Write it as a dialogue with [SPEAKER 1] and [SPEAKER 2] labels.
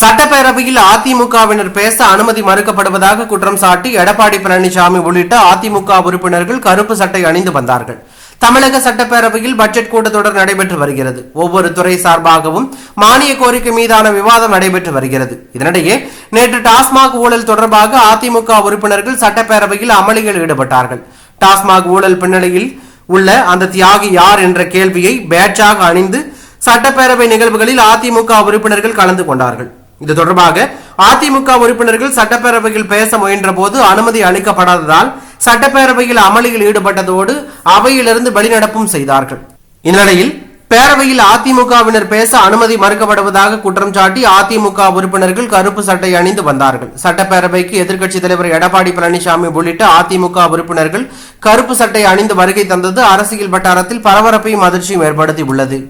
[SPEAKER 1] சட்டப்பேரவையில் அதிமுகவினர் பேச அனுமதி மறுக்கப்படுவதாக குற்றம் சாட்டி எடப்பாடி பழனிசாமி உள்ளிட்ட அதிமுக உறுப்பினர்கள் கருப்பு சட்டை அணிந்து வந்தார்கள். தமிழக சட்டப்பேரவையில் பட்ஜெட் கூட்டத்தொடர் நடைபெற்று வருகிறது. ஒவ்வொரு துறை சார்பாகவும் மானிய கோரிக்கை மீதான விவாதம் நடைபெற்று வருகிறது. இதனிடையே நேற்று டாஸ்மாக் ஊழல் தொடர்பாக அதிமுக உறுப்பினர்கள் சட்டப்பேரவையில் அமளியில் ஈடுபட்டார்கள். டாஸ்மாக் ஊழல் பின்னணியில் உள்ள அந்த தியாகி யார் என்ற கேள்வியை பேட்சாக அணிந்து சட்டப்பேரவை நிகழ்வுகளில் அதிமுக உறுப்பினர்கள் கலந்து கொண்டார்கள். இது தொடர்பாக அதிமுக உறுப்பினர்கள் சட்டப்பேரவையில் பேச முயன்ற போது அனுமதி அளிக்கப்படாததால் சட்டப்பேரவையில் அமளியில் ஈடுபட்டதோடு அவையிலிருந்து வெளிநடப்பும் செய்தார்கள். இந்நிலையில் பேரவையில் அதிமுகவினர் பேச அனுமதி மறுக்கப்படுவதாக குற்றம் சாட்டி அதிமுக உறுப்பினர்கள் கருப்பு சட்டை அணிந்து வந்தார்கள். சட்டப்பேரவைக்கு எதிர்க்கட்சித் தலைவர் எடப்பாடி பழனிசாமி உள்ளிட்ட அதிமுக உறுப்பினர்கள் கருப்பு சட்டை அணிந்து வருகை தந்தது அரசியல் வட்டாரத்தில் பரபரப்பையும் அதிர்ச்சியும் ஏற்படுத்தி உள்ளது